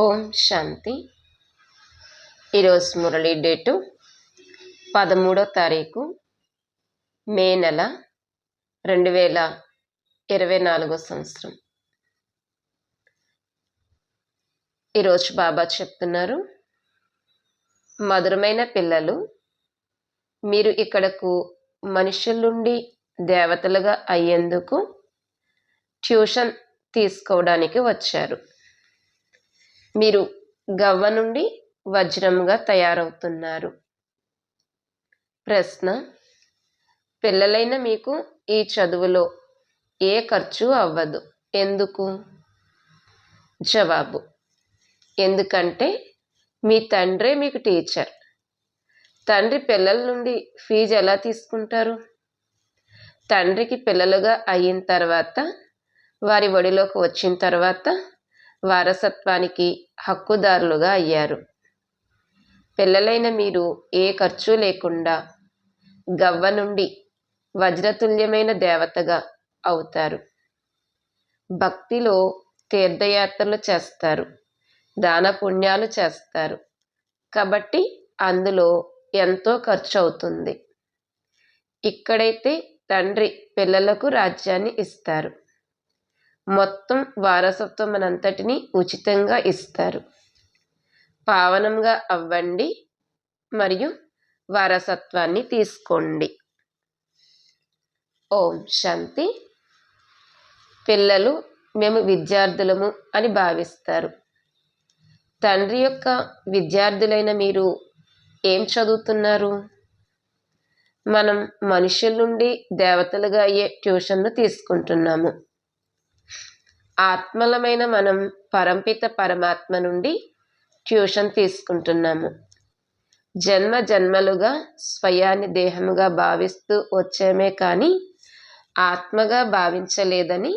ఓం శాంతి. ఈరోజు మురళి డేటు పదమూడో తారీఖు మే నెల రెండు వేల ఇరవై నాలుగో సంవత్సరం. ఈరోజు బాబా చెప్తున్నారు మధురమైన పిల్లలు మీరు ఇక్కడకు మనుషుల నుండి దేవతలుగా అయ్యేందుకు ట్యూషన్ తీసుకోవడానికి వచ్చారు. మీరు గవ్వ నుండి వజ్రంగా తయారవుతున్నారు. ప్రశ్న పిల్లలైన మీకు ఈ చదువులో ఏ ఖర్చు అవ్వదు. ఎందుకు? జవాబు ఎందుకంటే మీ తండ్రే మీకు టీచర్. తండ్రి పిల్లల నుండి ఫీజు ఎలా తీసుకుంటారు? తండ్రికి పిల్లలుగా అయిన తర్వాత వారి ఒడిలోకి వచ్చిన తర్వాత వారసత్వానికి హక్కుదారులుగా అయ్యారు. పిల్లలైన మీరు ఏ ఖర్చు లేకుండా గవ్వ నుండి వజ్రతుల్యమైన దేవతగా అవుతారు. భక్తిలో తీర్థయాత్రలు చేస్తారు. దాన పుణ్యాలు చేస్తారు. కాబట్టి అందులో ఎంతో ఖర్చు అవుతుంది. ఇక్కడైతే తండ్రి పిల్లలకు రాజ్యాన్ని ఇస్తారు. మొత్తం వారసత్వం అనంతటిని ఉచితంగా ఇస్తారు. పావనంగా అవ్వండి మరియు వారసత్వాన్ని తీసుకోండి. ఓం శాంతి. పిల్లలు మేము విద్యార్థులము అని భావిస్తారు. తండ్రి యొక్క విద్యార్థులైన మీరు ఏం చదువుతున్నారు? మనం మనుషుల నుండి దేవతలుగా అయ్యే ట్యూషన్ను తీసుకుంటున్నాము. ఆత్మలమైన మనం పరంపిత పరమాత్మ నుండి ట్యూషన్ తీసుకుంటున్నాము. జన్మ జన్మలుగా స్వయాన్ని దేహముగా భావిస్తూ వచ్చామే కానీ ఆత్మగా భావించలేదని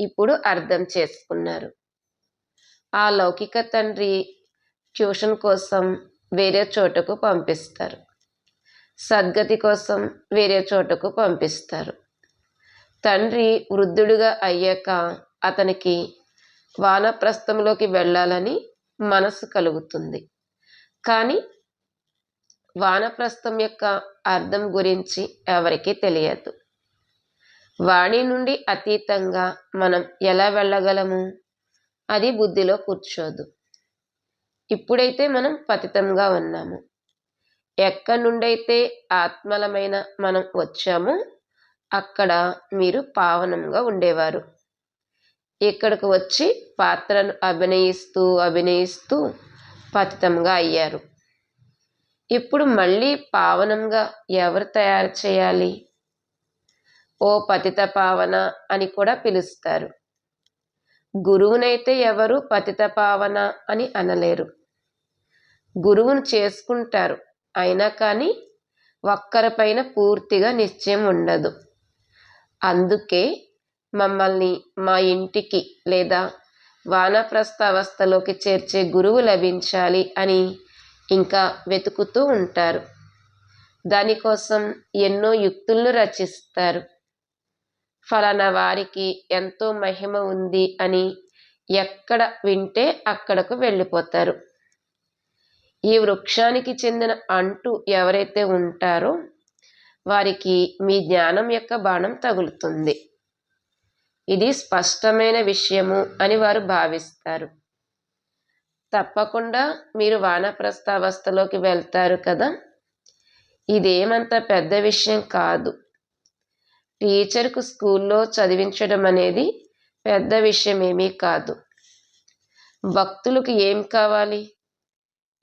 ఇప్పుడు అర్థం చేసుకున్నారు. ఆ లౌకిక తండ్రి ట్యూషన్ కోసం వేరే చోటకు పంపిస్తారు. సద్గతి కోసం వేరే చోటకు పంపిస్తారు. తండ్రి వృద్ధుడుగా అయ్యాక అతనికి వానప్రస్థంలోకి వెళ్ళాలని మనసు కలుగుతుంది. కానీ వానప్రస్థం యొక్క అర్థం గురించి ఎవరికీ తెలియదు. వాణి నుండి అతీతంగా మనం ఎలా వెళ్ళగలము? అది బుద్ధిలో కూర్చోదు. ఇప్పుడైతే మనం పతితంగా ఉన్నాము. ఎక్కడి నుండైతే ఆత్మలమైన మనం వచ్చామో అక్కడ మీరు పావనంగా ఉండేవారు. ఇక్కడికి వచ్చి పాత్రను అభినయిస్తూ అభినయిస్తూ పతితంగా అయ్యారు. ఇప్పుడు మళ్ళీ పావనంగా ఎవరు తయారు చేయాలి? ఓ పతిత పావన అని కూడా పిలుస్తారు. గురువునైతే ఎవరు పతిత పావన అని అనలేరు. గురువును చేసుకుంటారు. అయినా కానీ ఒక్కరిపైన పూర్తిగా నిశ్చయం ఉండదు. అందుకే మమ్మల్ని మా ఇంటికి లేదా వానప్రస్థ అవస్థలోకి చేర్చే గురువు లభించాలి అని ఇంకా వెతుకుతూ ఉంటారు. దానికోసం ఎన్నో యుక్తులను రచిస్తారు. ఫలానా వారికి ఎంతో మహిమ ఉంది అని ఎక్కడ వింటే అక్కడకు వెళ్ళిపోతారు. ఈ వృక్షానికి చెందిన అంటు ఎవరైతే ఉంటారో వారికి మీ జ్ఞానం యొక్క బాణం తగులుతుంది. ఇది స్పష్టమైన విషయము అని వారు భావిస్తారు. తప్పకుండా మీరు వానప్రస్థావస్థలోకి వెళ్తారు కదా? ఇదేమంత పెద్ద విషయం కాదు. టీచర్కు స్కూల్లో చదివించడం అనేది పెద్ద విషయం ఏమీ కాదు. భక్తులకు ఏం కావాలి?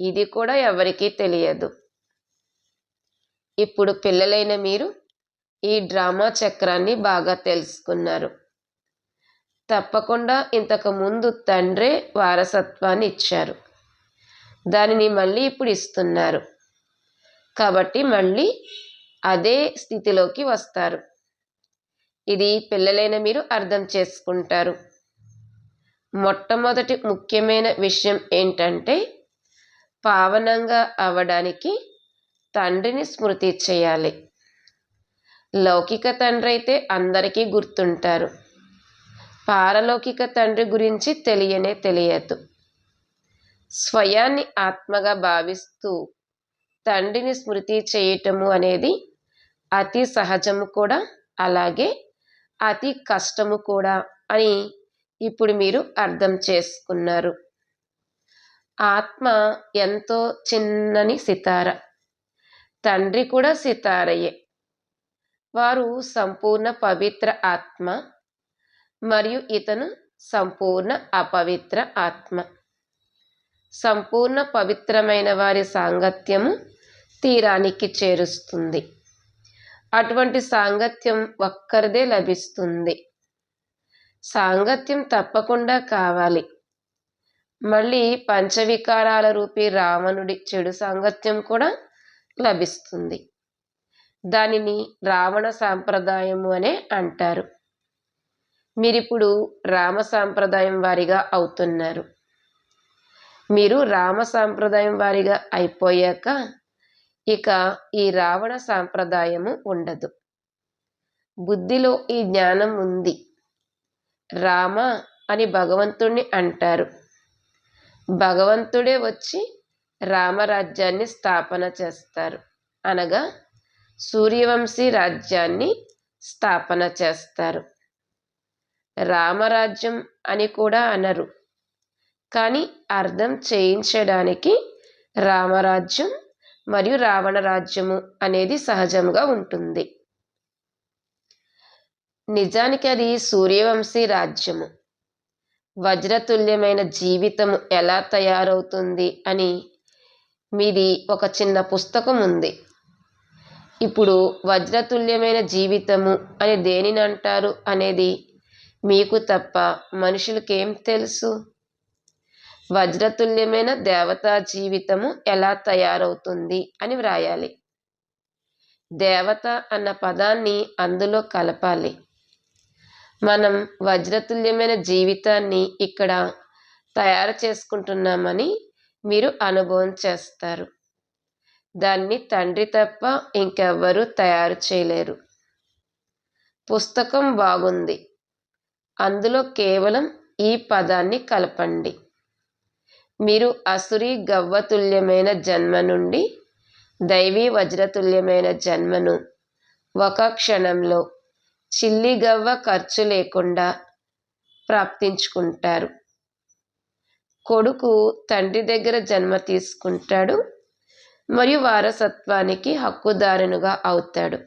ఇది కూడా ఎవరికీ తెలియదు. ఇప్పుడు పిల్లలైన మీరు ఈ డ్రామా చక్రాన్ని బాగా తెలుసుకున్నారు. తప్పకుండా ఇంతకు ముందు తండ్రే వారసత్వాన్ని ఇచ్చారు. దానిని మళ్ళీ ఇప్పుడు ఇస్తున్నారు. కాబట్టి మళ్ళీ అదే స్థితిలోకి వస్తారు. ఇది పిల్లలైన మీరు అర్థం చేసుకుంటారు. మొట్టమొదటి ముఖ్యమైన విషయం ఏంటంటే పావనంగా అవడానికి తండ్రిని స్మృతి చేయాలి. లౌకిక తండ్రి అయితే అందరికీ గుర్తుంటారు. పారలౌకిక తండ్రి గురించి తెలియనే తెలియదు. స్వయాన్ని ఆత్మగా భావిస్తూ తండ్రిని స్మృతి చేయటము అనేది అతి సహజము కూడా అలాగే అతి కష్టము కూడా అని ఇప్పుడు మీరు అర్థం చేసుకున్నారు. ఆత్మ ఎంతో చిన్నని సితార. తండ్రి కూడా సితారయే. వారు సంపూర్ణ పవిత్ర ఆత్మ మరియు ఇతను సంపూర్ణ అపవిత్ర ఆత్మ. సంపూర్ణ పవిత్రమైన వారి సాంగత్యము తీరానికి చేరుస్తుంది. అటువంటి సాంగత్యం ఒక్కరిదే లభిస్తుంది. సాంగత్యం తప్పకుండా కావాలి. మళ్ళీ పంచవికారాల రూపి రావణుడి చెడు సాంగత్యం కూడా లభిస్తుంది. దానిని రావణ సాంప్రదాయము అనే అంటారు. మీరిప్పుడు రామ సాంప్రదాయం వారిగా అవుతున్నారు. మీరు రామ సాంప్రదాయం వారిగా అయిపోయాక ఇక ఈ రావణ సాంప్రదాయము ఉండదు. బుద్ధిలో ఈ జ్ఞానం ఉంది. రామ అని భగవంతుణ్ణి అంటారు. భగవంతుడే వచ్చి రామరాజ్యాన్ని స్థాపన చేస్తారు. అనగా సూర్యవంశీ రాజ్యాన్ని స్థాపన చేస్తారు. రామరాజ్యం అని కూడా అనరు. కానీ అర్థం చేయించడానికి రామరాజ్యం మరియు రావణ రాజ్యము అనేది సహజంగా ఉంటుంది. నిజానికి అది సూర్యవంశీ రాజ్యము. వజ్రతుల్యమైన జీవితము ఎలా తయారవుతుంది అని మీది ఒక చిన్న పుస్తకం ఉంది. ఇప్పుడు వజ్రతుల్యమైన జీవితము అని దేనిని అంటారు అనేది మీకు తప్ప మనుషులకేం తెలుసు? వజ్రతుల్యమైన దేవతా జీవితము ఎలా తయారవుతుంది అని వ్రాయాలి. దేవత అన్న పదాన్ని అందులో కలపాలి. మనం వజ్రతుల్యమైన జీవితాన్ని ఇక్కడ తయారు చేసుకుంటున్నామని మీరు అనుభవం చేస్తారు. దాన్ని తండ్రి తప్ప ఇంకెవ్వరూ తయారు చేయలేరు. పుస్తకం బాగుంది. అందులో కేవలం ఈ పదాన్ని కలపండి. మీరు అసురి గవ్వతుల్యమైన జన్మ నుండి దైవీ వజ్రతుల్యమైన జన్మను ఒక క్షణంలో చిల్లి గవ్వ ఖర్చు లేకుండా ప్రాప్తించుకుంటారు. కొడుకు తండ్రి దగ్గర జన్మ తీసుకుంటాడు మరియు వారసత్వానికి హక్కుదారునుగా అవుతాడు.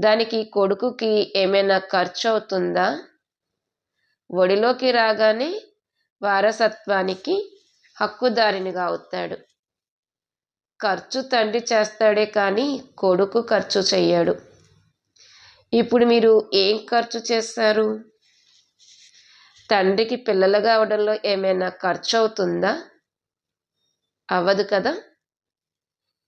దానికి కొడుకుకి ఏమైనా ఖర్చు అవుతుందా ఒడిలోకి రాగానే వారసత్వానికి హక్కుదారినిగా అవుతాడు. ఖర్చు తండ్రి చేస్తాడే కానీ కొడుకు ఖర్చు చెయ్యడు. ఇప్పుడు మీరు ఏం ఖర్చు చేస్తారు? తండ్రికి పిల్లలుగా అవడంలో ఏమైనా ఖర్చు అవుతుందా అవ్వదు కదా?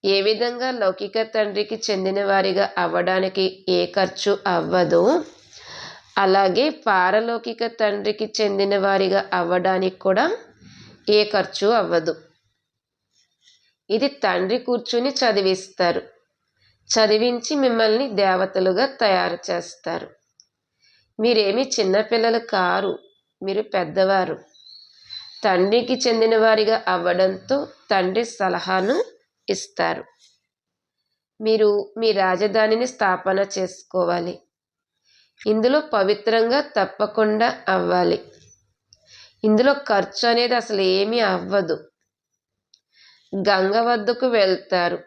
ఏ విధంగా లౌకిక తండ్రికి చెందిన వారిగా అవ్వడానికి ఏ ఖర్చు అవ్వదో? అలాగే పారలౌకిక తండ్రికి చెందిన వారిగా అవ్వడానికి కూడా ఏ ఖర్చు అవ్వదు. ఇది తండ్రి కూర్చుని చదివిస్తారు. చదివించి మిమ్మల్ని దేవతలుగా తయారు చేస్తారు. మీరేమి చిన్నపిల్లలు కారు మీరు పెద్దవారు. తండ్రికి చెందిన వారిగా అవ్వడంతో తండ్రి సలహాను ఇస్తారు. మీరు మీ రాజధానిని స్థాపన చేసుకోవాలి. ఇందులో పవిత్రంగా తప్పకుండా అవ్వాలి. ఇందులో ఖర్చు అనేది అసలు ఏమీ అవ్వదు. గంగ వద్దకు వెళ్తారు.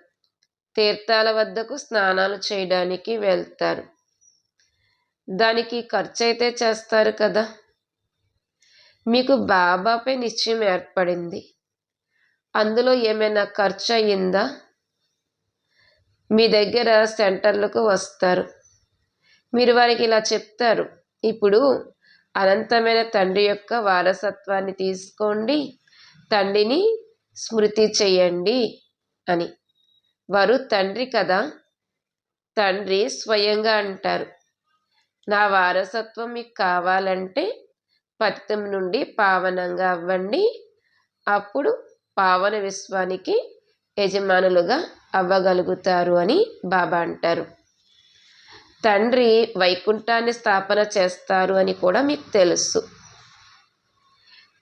తీర్థాల వద్దకు స్నానాలు చేయడానికి వెళ్తారు. దానికి ఖర్చు అయితే చేస్తారు కదా. మీకు బాబాపై నిశ్చయం ఏర్పడింది. అందులో ఏమైనా ఖర్చు అయ్యిందా మీ దగ్గర సెంటర్లకు వస్తారు. మీరు వారికి ఇలా చెప్తారు. ఇప్పుడు అనంతమైన తండ్రి యొక్క వారసత్వాన్ని తీసుకోండి. తండ్రిని స్మృతి చేయండి అని. వారు తండ్రి కదా? తండ్రి స్వయంగా అంటారు. నా వారసత్వం మీకు కావాలంటే పతితం నుండి పావనంగా అవ్వండి. అప్పుడు పావన విశ్వానికి యజమానులుగా అవ్వగలుగుతారు అని బాబా అంటారు. తండ్రి వైకుంఠాన్ని స్థాపన చేస్తారు అని కూడా మీకు తెలుసు.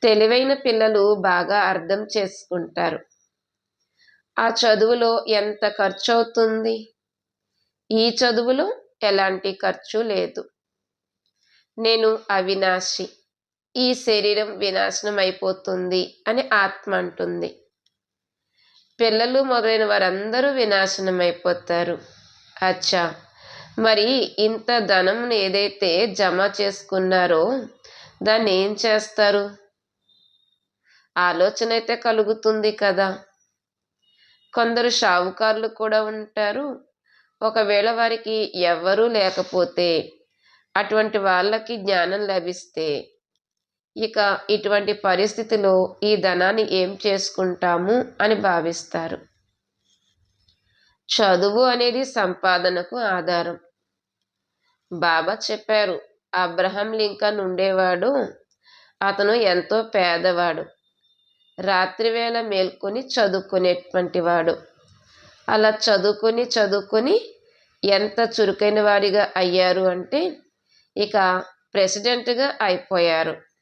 తెలివైన పిల్లలు బాగా అర్థం చేసుకుంటారు. ఆ చదువులో ఎంత ఖర్చు అవుతుంది ఈ చదువులో ఎలాంటి ఖర్చు లేదు. నేను అవినాశి. ఈ శరీరం వినాశనం అయిపోతుంది అని ఆత్మ అంటుంది. పిల్లలు మొదలైన వారందరూ వినాశనం అయిపోతారు. అచ్చా! మరి ఇంత ధనం ఏదైతే జమ చేసుకున్నారో దాన్ని ఏం చేస్తారు? ఆలోచన అయితే కలుగుతుంది కదా! కొందరు షావుకారులు కూడా ఉంటారు. ఒకవేళ వారికి ఎవ్వరూ లేకపోతే అటువంటి వాళ్ళకి జ్ఞానం లభిస్తే ఇక ఇటువంటి పరిస్థితిలో ఈ ధనాన్ని ఏం చేసుకుంటాము అని భావిస్తారు. చదువు అనేది సంపాదనకు ఆధారం. బాబా చెప్పారు అబ్రహం లింకన్ ఉండేవాడు అతను ఎంతో పేదవాడు. రాత్రివేళ మేల్కొని చదువుకునేటువంటి వాడు. అలా చదువుకొని చదువుకొని ఎంత చురుకైన వాడిగా అయ్యారు అంటే ఇక ప్రెసిడెంట్గా అయిపోయారు.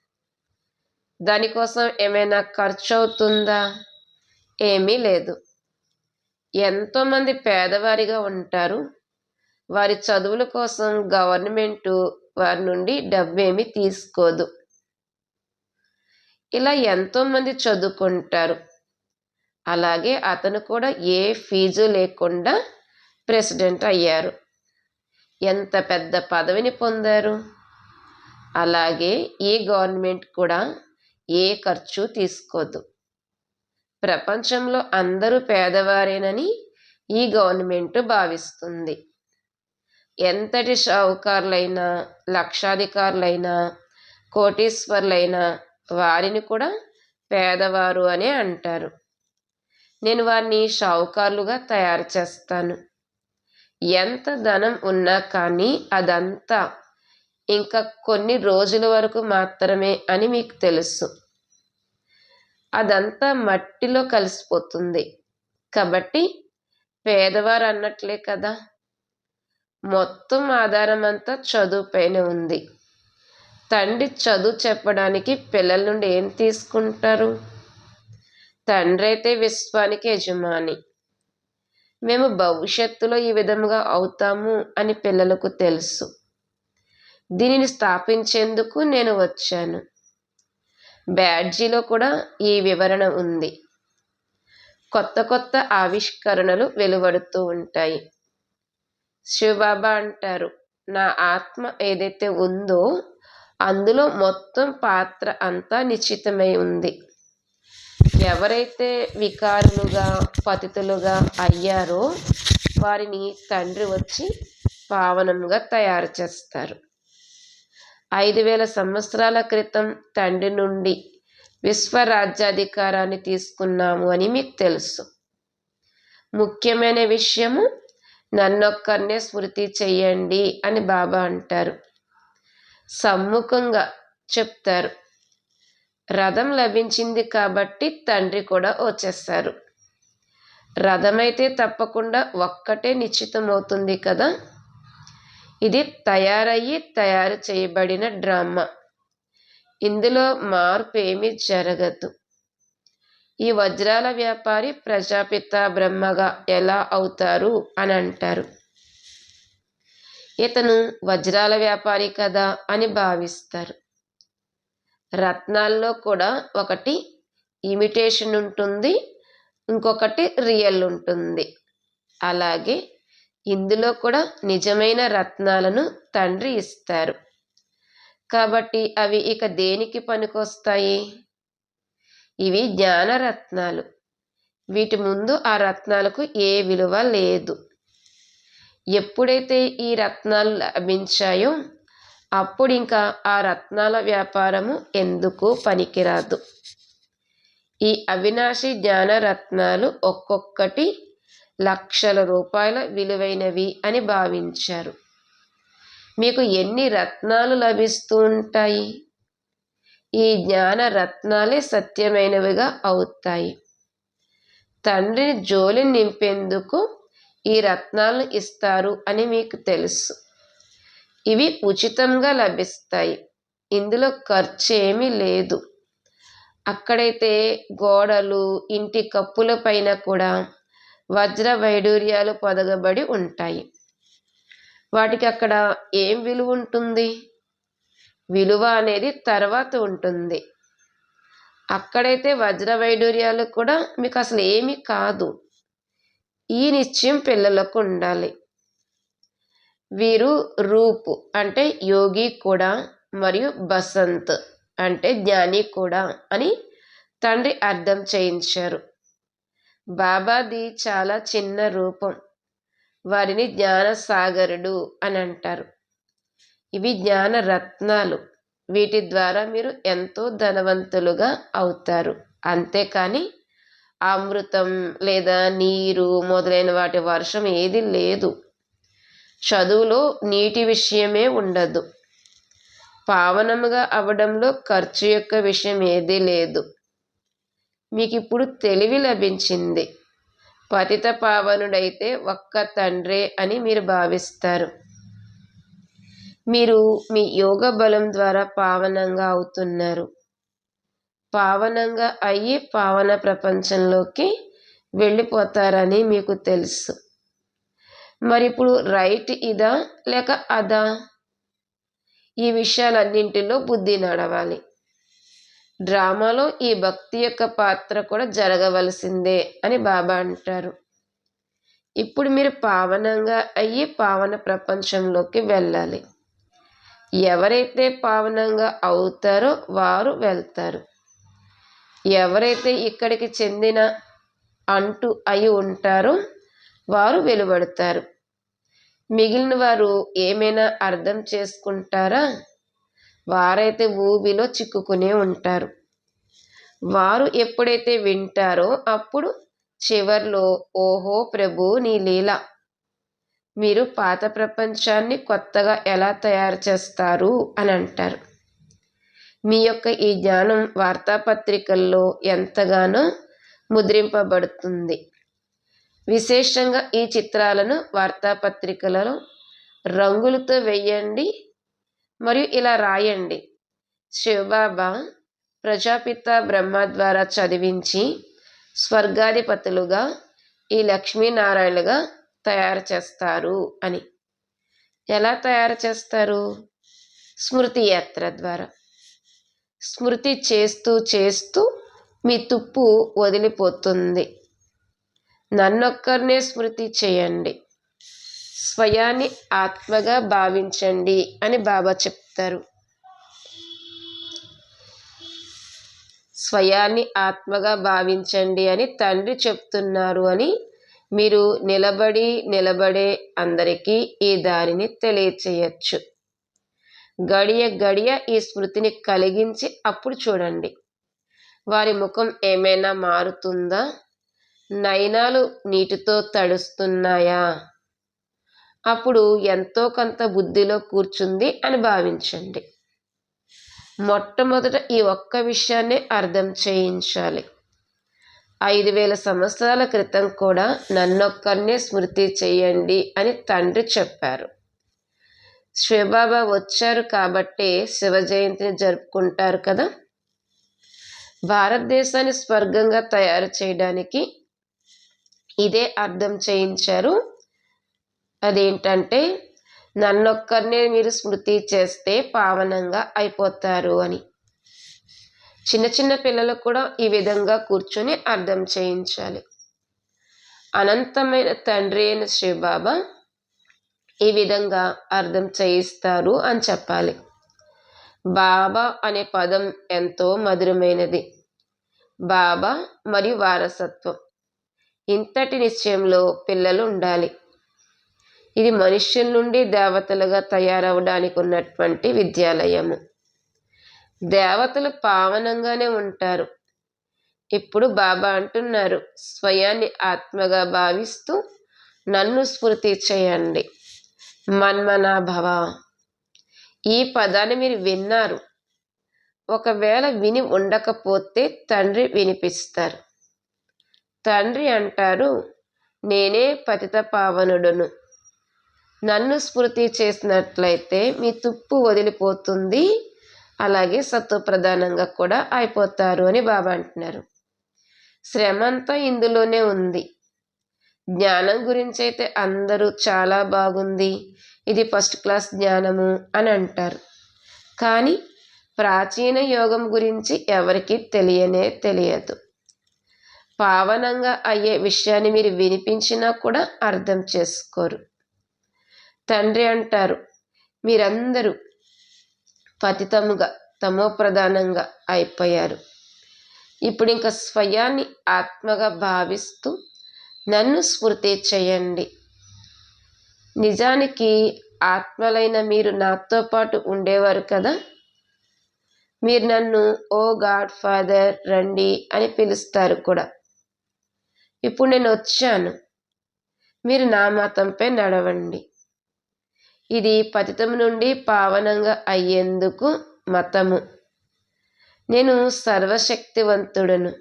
దానికోసం ఏమైనా ఖర్చు అవుతుందా ఏమీ లేదు. ఎంతోమంది పేదవారిగా ఉంటారు. వారి చదువుల కోసం గవర్నమెంటు వారి నుండి డబ్బేమీ తీసుకోదు. ఇలా ఎంతోమంది చదువుకుంటారు. అలాగే అతను కూడా ఏ ఫీజు లేకుండా ప్రెసిడెంట్ అయ్యారు. ఎంత పెద్ద పదవిని పొందారు. అలాగే ఈ గవర్నమెంట్ కూడా ఏ ఖర్చు తీసుకోదు. ప్రపంచంలో అందరూ పేదవారేనని ఈ గవర్నమెంట్ భావిస్తుంది. ఎంతటి షావుకారులైనా లక్షాధికారులైనా కోటీశ్వర్లైనా వారిని కూడా పేదవారు అనే అంటారు. నేను వారిని షావుకారులుగా తయారు చేస్తాను. ఎంత ధనం ఉన్నా కానీ అదంతా ఇంకా కొన్ని రోజుల వరకు మాత్రమే అని మీకు తెలుసు. అదంతా మట్టిలో కలిసిపోతుంది. కాబట్టి పేదవారు అన్నట్లే కదా. మొత్తం ఆధారం అంతా చదువుపైన ఉంది. తండ్రి చదువు చెప్పడానికి పిల్లల నుండి ఏం తీసుకుంటారు? తండ్రి అయితే విశ్వానికి యజమాని. మేము భవిష్యత్తులో ఈ విధముగా అవుతాము అని పిల్లలకు తెలుసు. దీనిని స్థాపించేందుకు నేను వచ్చాను. బ్యాడ్జీలో కూడా ఈ వివరణ ఉంది. కొత్త కొత్త ఆవిష్కరణలు వెలువడుతూ ఉంటాయి. శివబాబా అంటారు నా ఆత్మ ఏదైతే ఉందో అందులో మొత్తం పాత్ర అంతా నిశ్చితమై ఉంది. ఎవరైతే వికారులుగా పతితులుగా అయ్యారో వారిని తండ్రి వచ్చి పావనంగా తయారు చేస్తారు. ఐదు వేల సంవత్సరాల క్రితం తండ్రి నుండి విశ్వరాజ్యాధికారాన్ని తీసుకున్నాము అని మీకు తెలుసు. ముఖ్యమైన విషయము నన్నొక్కరినే స్మృతి చెయ్యండి అని బాబా అంటారు. సమ్ముఖంగా చెప్తారు. రథం లభించింది కాబట్టి తండ్రి కూడా వచ్చేస్తారు రథమైతే తప్పకుండా ఒక్కటే నిశ్చితమవుతుంది కదా? ఇది తయారయ్యి తయారు చేయబడిన డ్రామా ఇందులో మార్పు ఏమీ జరగదు. ఈ వజ్రాల వ్యాపారి ప్రజాపిత బ్రహ్మగా ఎలా అవుతారు అని అంటారు. ఇతను వజ్రాల వ్యాపారి కదా అని భావిస్తారు. రత్నాల్లో కూడా ఒకటి ఇమిటేషన్ ఉంటుంది ఇంకొకటి రియల్ ఉంటుంది. అలాగే ఇందులో కూడా నిజమైన రత్నాలను తండ్రి ఇస్తారు. కాబట్టి అవి ఇక దేనికి పనికొస్తాయి? ఇవి జ్ఞానరత్నాలు వీటి ముందు ఆ రత్నాలకు ఏ విలువ లేదు. ఎప్పుడైతే ఈ రత్నాలు లభించాయో అప్పుడు ఇంకా ఆ రత్నాల వ్యాపారము ఎందుకు పనికిరాదు? ఈ అవినాశి జ్ఞాన రత్నాలు ఒక్కొక్కటి లక్షల రూపాయల విలువైనవి అని భావించారు. మీకు ఎన్ని రత్నాలు లభిస్తూ ఉంటాయి ఈ జ్ఞాన రత్నాలే సత్యమైనవిగా అవుతాయి. తండ్రిని జోలి నింపేందుకు ఈ రత్నాలను ఇస్తారు అని మీకు తెలుసు. ఇవి ఉచితంగా లభిస్తాయి. ఇందులో ఖర్చు ఏమీ లేదు. అక్కడైతే గోడలు ఇంటి కప్పుల పైన కూడా వజ్ర వైడూర్యాలు పొదగబడి ఉంటాయి. వాటికి అక్కడ ఏం విలువ ఉంటుంది? విలువ అనేది తర్వాత ఉంటుంది. అక్కడైతే వజ్ర వైడూర్యాలు కూడా మీకు అసలు ఏమీ కాదు. ఈ నిశ్చయం పిల్లలకు ఉండాలి. వీరు రూపు అంటే యోగి కూడా మరియు బసంత్ అంటే జ్ఞాని కూడా అని తండ్రి అర్థం చేయించారు. బాబాది చాలా చిన్న రూపం. వారిని జ్ఞానసాగరుడు అని అంటారు. ఇవి జ్ఞాన రత్నాలు. వీటి ద్వారా మీరు ఎంతో ధనవంతులుగా అవుతారు. అంతేకాని అమృతం లేదా నీరు మొదలైన వాటి వర్షం ఏది లేదు. చదువులో నీటి విషయమే ఉండదు. పావనముగా అవడంలో ఖర్చు యొక్క విషయం ఏదీ లేదు. మీకు ఇప్పుడు తెలివి లభించింది. పతిత పావనుడైతే ఒక్క తండ్రే అని మీరు భావిస్తారు. మీరు మీ యోగ బలం ద్వారా పావనంగా అవుతున్నారు. పావనంగా అయ్యి పావన ప్రపంచంలోకి వెళ్ళిపోతారని మీకు తెలుసు. మరి ఇప్పుడు రైట్ ఇదా లేక అదా? ఈ విషయాలన్నింటిలో బుద్ధి నడవాలి. డ్రామాలో ఈ భక్తి యొక్క పాత్ర కూడా జరగవలసిందే అని బాబా అంటారు. ఇప్పుడు మీరు పావనంగా అయ్యి పావన ప్రపంచంలోకి వెళ్ళాలి. ఎవరైతే పావనంగా అవుతారో వారు వెళ్తారు. ఎవరైతే ఇక్కడికి చెందిన అంటూ అయి ఉంటారో వారు వెలువడతారు. మిగిలిన వారు ఏమైనా అర్థం చేసుకుంటారా? వారైతే ఊబిలో చిక్కుకునే ఉంటారు. వారు ఎప్పుడైతే వింటారో అప్పుడు చివర్లో ఓహో ప్రభు నీ లీల! మీరు పాత ప్రపంచాన్ని కొత్తగా ఎలా తయారు చేస్తారు? అని అంటారు. మీ యొక్క ఈ జ్ఞానం వార్తాపత్రికల్లో ఎంతగానో ముద్రింపబడుతుంది. విశేషంగా ఈ చిత్రాలను వార్తాపత్రికలలో రంగులతో వేయండి మరియు ఇలా రాయండి. శివబాబా ప్రజాపిత బ్రహ్మ ద్వారా చదివించి స్వర్గాధిపతులుగా ఈ లక్ష్మీనారాయణగా తయారు చేస్తారు అని. ఎలా తయారు చేస్తారు? స్మృతి యాత్ర ద్వారా. స్మృతి చేస్తూ చేస్తూ మీ తుప్పు వదిలిపోతుంది. నన్నొక్కరినే స్మృతి చేయండి. స్వయాన్ని ఆత్మగా భావించండి అని బాబా చెప్తారు. స్వయాన్ని ఆత్మగా భావించండి అని తండ్రి చెప్తున్నారు అని మీరు నిలబడి నిలబడే అందరికీ ఈ దారిని తెలియచేయచ్చు. గడియ గడియ ఈ స్మృతిని కలిగించి అప్పుడు చూడండి. వారి ముఖం ఏమైనా మారుతుందా? నయనాలు నీటితో తడుస్తున్నాయా? అప్పుడు ఎంతో కొంత బుద్ధిలో కూర్చుంది అని భావించండి. మొట్టమొదట ఈ ఒక్క విషయాన్ని అర్థం చేయించాలి. ఐదు వేల సంవత్సరాల క్రితం కూడా నన్నొక్కరినే స్మృతి చేయండి అని తండ్రి చెప్పారు. శివబాబా వచ్చారు కాబట్టి శివ జయంతిని జరుపుకుంటారు కదా? భారతదేశాన్ని స్వర్గంగా తయారు చేయడానికి ఇదే అర్థం చేయించారు అదేంటంటే నన్నొక్కరినే మీరు స్మృతి చేస్తే పావనంగా అయిపోతారు అని. చిన్న చిన్న పిల్లలకు కూడా ఈ విధంగా కూర్చొని అర్థం చేయించాలి. అనంతమైన తండ్రి అయిన శ్రీబాబా ఈ విధంగా అర్థం చేయిస్తారు అని చెప్పాలి. బాబా అనే పదం ఎంతో మధురమైనది. బాబా మరియు వారసత్వం. ఇంతటి నిశ్చయంలో పిల్లలు ఉండాలి. ఇది మనుష్యుల నుండి దేవతలుగా తయారవడానికి ఉన్నటువంటి విద్యాలయము. దేవతలు పావనంగానే ఉంటారు. ఇప్పుడు బాబా అంటున్నారు స్వయాన్ని ఆత్మగా భావిస్తూ నన్ను స్మృతి చేయండి. మన్మనాభవ. ఈ పదాన్ని మీరు విన్నారు. ఒకవేళ విని ఉండకపోతే తండ్రి వినిపిస్తారు. తండ్రి అంటారు నేనే పతిత పావనుడును. నన్ను స్మృతి చేసినట్లయితే మీ తుప్పు వదిలిపోతుంది. అలాగే సత్వప్రధానంగా కూడా అయిపోతారు అని బాబా అంటున్నారు. శ్రమ అంతా ఇందులోనే ఉంది. జ్ఞానం గురించి అయితే అందరూ చాలా బాగుంది. ఇది ఫస్ట్ క్లాస్ జ్ఞానము అని అంటారు. కానీ ప్రాచీన యోగం గురించి ఎవరికి తెలియనే తెలియదు. పావనంగా అయ్యే విషయాన్ని మీరు వినిపించినా కూడా అర్థం చేసుకోరు. తండ్రి అంటారు. మీరందరూ పతితముగా తమో ప్రధానంగా అయిపోయారు. ఇప్పుడు ఇంకా స్వయాన్ని ఆత్మగా భావిస్తూ నన్ను స్మృతి చేయండి. నిజానికి ఆత్మలైన మీరు నాతో పాటు ఉండేవారు కదా? మీరు నన్ను ఓ గాడ్ ఫాదర్ రండి అని పిలుస్తారు కూడా. ఇప్పుడు నేను వచ్చాను. మీరు నా మతంపై నడవండి. ఇది పతితం నుండి పావనంగా అయ్యేందుకు మతము. నేను సర్వశక్తివంతుడను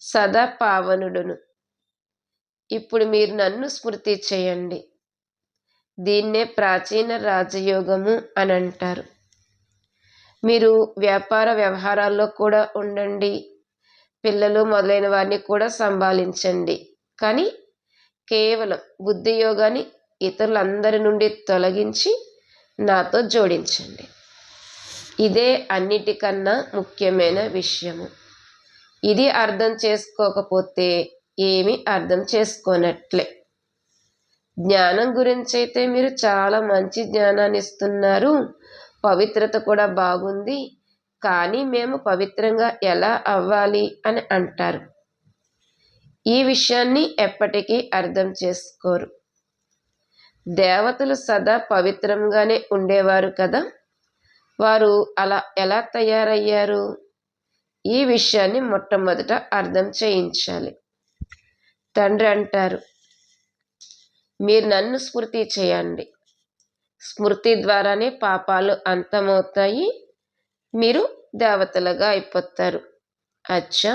సదా పావనుడును. ఇప్పుడు మీరు నన్ను స్మృతి చేయండి. దీన్నే ప్రాచీన రాజయోగము అని అంటారు మీరు వ్యాపార వ్యవహారాల్లో కూడా ఉండండి. పిల్లలు మొదలైన వారిని కూడా సంభాలించండి. కానీ కేవలం బుద్ధి యోగాన్ని ఇతరులందరి నుండి తొలగించి నాతో జోడించండి. ఇదే అన్నిటికన్నా ముఖ్యమైన విషయము. ఇది అర్థం చేసుకోకపోతే ఏమి అర్థం చేసుకోనట్లే. జ్ఞానం గురించి అయితే మీరు చాలా మంచి జ్ఞానాన్ని ఇస్తున్నారు. పవిత్రత కూడా బాగుంది. కానీ మేము పవిత్రంగా ఎలా అవ్వాలి అని అంటారు. ఈ విషయాన్ని ఎప్పటికీ అర్థం చేసుకోరు. దేవతలు సదా పవిత్రంగానే ఉండేవారు కదా? వారు అలా ఎలా తయారయ్యారు? ఈ విషయాన్ని మొట్టమొదట అర్థం చేయించాలి. తండ్రి అంటారు మీరు నన్ను స్మృతి చేయండి. స్మృతి ద్వారానే పాపాలు అంతమవుతాయి. మీరు దేవతలుగా అయిపోతారు. అచ్చా!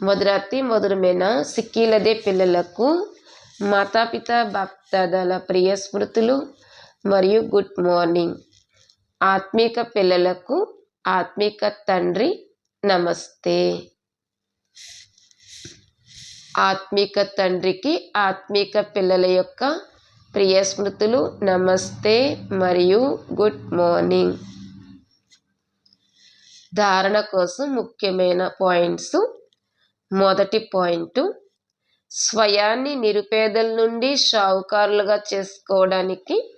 మొదరాతి మొదలమైన సిక్కీలదే పిల్లలకు మాతాపిత భక్తదల ప్రియ స్మృతులు మరియు గుడ్ మార్నింగ్. ఆత్మీక పిల్లలకు ఆత్మీక తండ్రి నమస్తే. ఆత్మిక తండ్రికి ఆత్మిక పిల్లల యొక్క ప్రియ స్మృతులు నమస్తే మరియు గుడ్ మార్నింగ్. ధారణ కోసం ముఖ్యమైన పాయింట్స్. మొదటి పాయింట్ స్వయాన్ని నిరుపేదల నుండి షావుకారులుగా చేసుకోవడానికి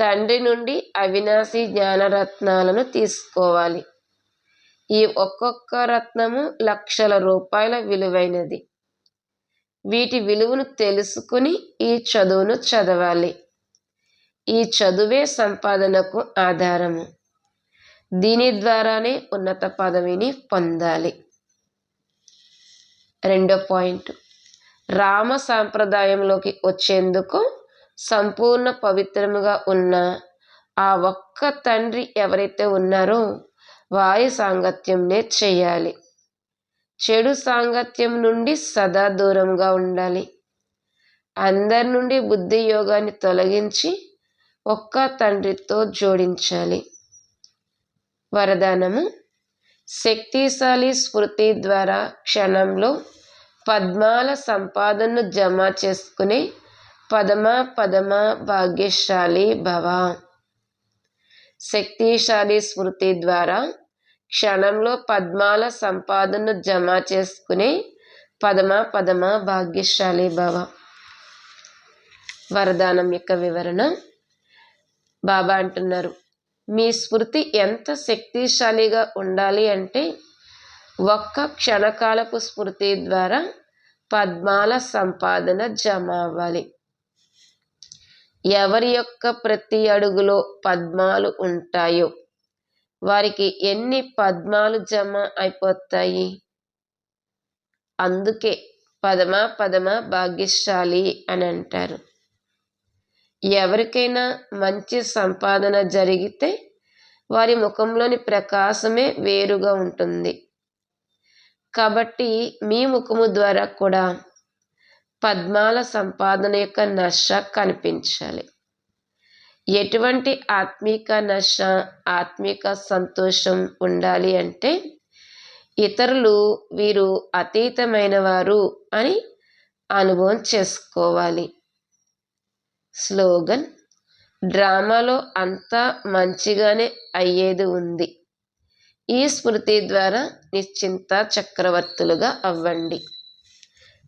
తండ్రి నుండి అవినాశి జ్ఞానరత్నాలను తీసుకోవాలి. ఈ ఒక్కొక్క రత్నము లక్షల రూపాయల విలువైనది. వీటి విలువను తెలుసుకుని ఈ చదువును చదవాలి. ఈ చదువే సంపాదనకు ఆధారము. దీని ద్వారానే ఉన్నత పదవిని పొందాలి. రెండో పాయింట్. రామ సాంప్రదాయంలోకి వచ్చేందుకు సంపూర్ణ పవిత్రముగా ఉన్న ఆ ఒక్క తండ్రి ఎవరైతే ఉన్నారో వారి సాంగత్యంనే చేయాలి. చెడు సాంగత్యం నుండి సదా దూరంగా ఉండాలి. అందరి నుండి బుద్ధి యోగాన్ని తొలగించి ఒక్క తండ్రితో జోడించాలి. వరదానము శక్తిశాలి స్మృతి ద్వారా క్షణంలో పద్మాల సంపాదనను జమ చేసుకుని పదమ పదమ భాగ్యశాలి భవ. శక్తిశాలి స్మృతి ద్వారా క్షణంలో పద్మాల సంపాదన జమ చేసుకుని పదమ పదమ భాగ్యశాలి భవ. వరదానం యొక్క వివరణ బాబా అంటున్నారు. మీ స్మృతి ఎంత శక్తిశాలిగా ఉండాలి అంటే ఒక్క క్షణకాలపు స్మృతి ద్వారా పద్మాల సంపాదన జమ అవ్వాలి. ఎవరి యొక్క ప్రతి అడుగులో పద్మాలు ఉంటాయో వారికి ఎన్ని పద్మాలు జమ అయిపోతాయి? అందుకే పదమ పదమ భాగ్యశాలి అని అంటారు. ఎవరికైనా మంచి సంపాదన జరిగితే వారి ముఖంలోని ప్రకాశమే వేరుగా ఉంటుంది. కాబట్టి మీ ముఖము ద్వారా కూడా పద్మాల సంపాదన యొక్క నష కనిపించాలి. ఎటువంటి ఆత్మిక నష ఆత్మిక సంతోషం ఉండాలి అంటే ఇతరులు వీరు అతీతమైన వారు అని అనుభవం చేసుకోవాలి. స్లోగన్ డ్రామాలో అంతా మంచిగానే అయ్యేది ఉంది. ఈ స్మృతి ద్వారా నిశ్చింత చక్రవర్తులుగా అవ్వండి.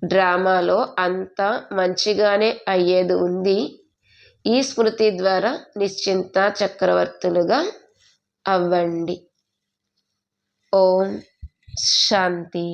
డ్రామాలో అంతా మంచిగానే అయ్యేది ఉంది. ఈ స్మృతి ద్వారా నిశ్చింత చక్రవర్తులుగా అవ్వండి. ఓం శాంతి.